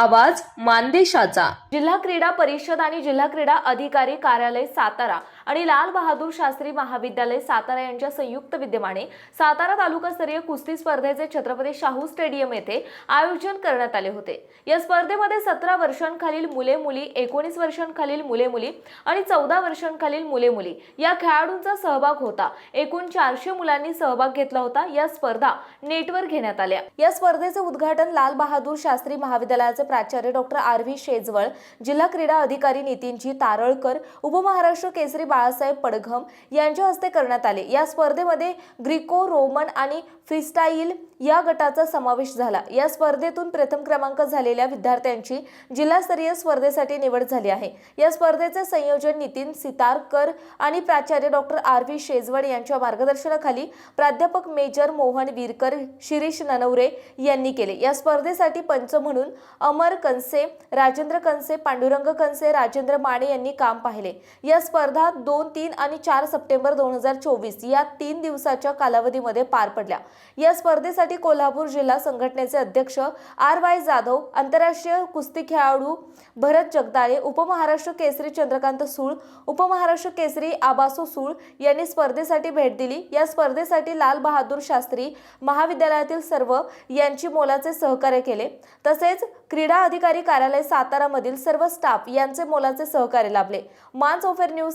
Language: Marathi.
आवाज मानदेशाचा. जिल्हा क्रीडा परिषद आणि जिल्हा क्रीडा अधिकारी कार्यालय सातारा आणि लाल बहादूर शास्त्री महाविद्यालय सातारा यांच्या संयुक्त विद्यमाने सातारा तालुकास्तरीय कुस्ती स्पर्धेचे छत्रपती शाहू स्टेडियम येथे आयोजन करण्यात आले होते. या स्पर्धेमध्ये सतरा वर्षांखालील मुले मुली एकोणीस वर्षांखालील मुले मुली आणि चौदा वर्षांखालील मुले मुली या खेळाडूंचा सहभाग होता. एकूण चारशे मुलांनी सहभाग घेतला होता. या स्पर्धा नेटवर घेण्यात आल्या. या स्पर्धेचे उद्घाटन लाल बहादूर शास्त्री महाविद्यालयाचे प्राचार्य डॉक्टर आर व्ही शेजवळ जिल्हा क्रीडा अधिकारी नितीनजी तारळकर उपमहाराष्ट्र केसरी बाळासाहेब पडघम यांच्या हस्ते करण्यात आले. या स्पर्धेमध्ये ग्रीको रोमन आणि फ्रीस्टाईल या गटाचा समावेश झाला. या स्पर्धेतून प्रथम क्रमांक झालेल्या विद्यार्थ्यांची जिल्हास्तरीय स्पर्धेसाठी निवड झाली आहे. या स्पर्धेचे संयोजन नितीन सितारकर आणि प्राचार्य डॉक्टर आर व्ही शेजवड यांच्या मार्गदर्शनाखाली प्राध्यापक मेजर मोहन वीरकर शिरीष ननवरे यांनी केले. या स्पर्धेसाठी पंच म्हणून अमर कंसे राजेंद्र कंसे पांडुरंग कंसे राजेंद्र माने यांनी काम पाहिले. या स्पर्धा दोन तीन आणि चार सप्टेंबर दोन हजार चोवीस या तीन दिवसाच्या कालावधीमध्ये पार पडल्या. या स्पर्धेसाठी कोल्हापूर जिल्हा संघटनेचे अध्यक्ष आर वाय जाधव आंतरराष्ट्रीय कुस्ती खेळाडू भरत जगदाळे उपमहाराष्ट्र केसरी चंद्रकांत सूळ उपमहाराष्ट्र केसरी आबासो सूळ यांनी स्पर्धेसाठी भेट दिली. या स्पर्धेसाठी लाल बहादूर शास्त्री महाविद्यालयातील सर्व यांची मोलाचे सहकार्य केले. तसेच क्रीडा अधिकारी कार्यालय सातारामधील सर्व स्टाफ यांचे मोलाचे सहकार्य लाभले. मानस ऑफेर न्यूज